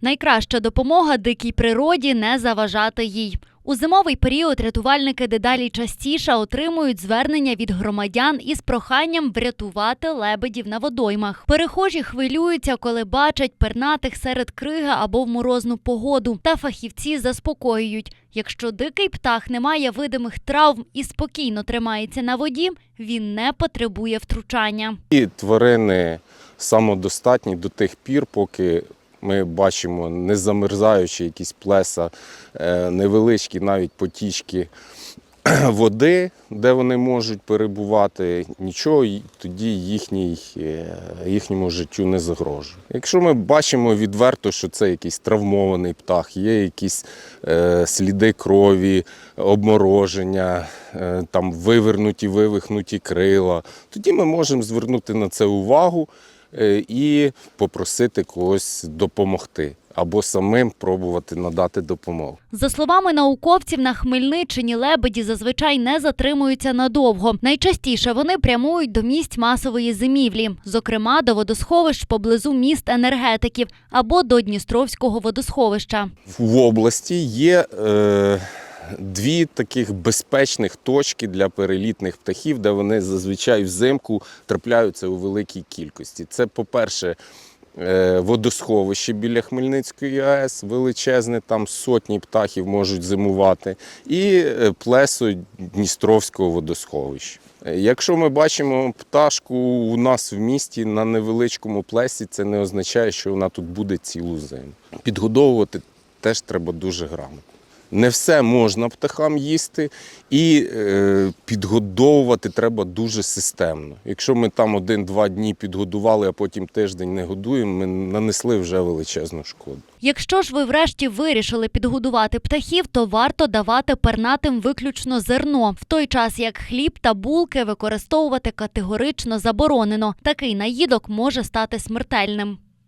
Найкраща допомога дикій природі не заважати їй. У зимовий період рятувальники дедалі частіше отримують звернення від громадян із проханням врятувати лебедів на водоймах. Перехожі хвилюються, коли бачать пернатих серед криги або в морозну погоду. Та фахівці заспокоюють: якщо дикий птах не має видимих травм і спокійно тримається на воді, він не потребує втручання. І тварини самодостатні до тих пір, поки ми бачимо не замерзаючі якісь плеса, е, невеличкі навіть потічки води, де вони можуть перебувати, нічого тоді їхній, е, їхньому життю не загрожує. Якщо ми бачимо відверто, що це якийсь травмований птах, є якісь е, сліди крові, обмороження, там вивернуті, вивихнуті крила, тоді ми можемо звернути на це увагу і попросити когось допомогти або самим пробувати надати допомогу. За словами науковців, на Хмельниччині лебеді зазвичай не затримуються надовго. Найчастіше вони прямують до місць масової зимівлі, зокрема до водосховищ поблизу міст енергетиків або до Дністровського водосховища. В області є е, дві таких безпечних точки для перелітних птахів, де вони зазвичай взимку трапляються у великій кількості. Це, по-перше, е, водосховище біля Хмельницької АЕС величезне, там сотні птахів можуть зимувати, і е, плесо Дністровського водосховища. Е, Якщо ми бачимо пташку у нас в місті на невеличкому плесі, це не означає, що вона тут буде цілу зиму. Підгодовувати теж треба дуже грамотно. Не все можна птахам їсти, і е, підгодовувати треба дуже системно. Якщо ми там один-два дні підгодували, а потім тиждень не годуємо, ми нанесли вже величезну шкоду. Якщо ж ви врешті вирішили підгодувати птахів, то варто давати пернатим виключно зерно, в той час як хліб та булки використовувати категорично заборонено. Такий наїдок може стати смертельним.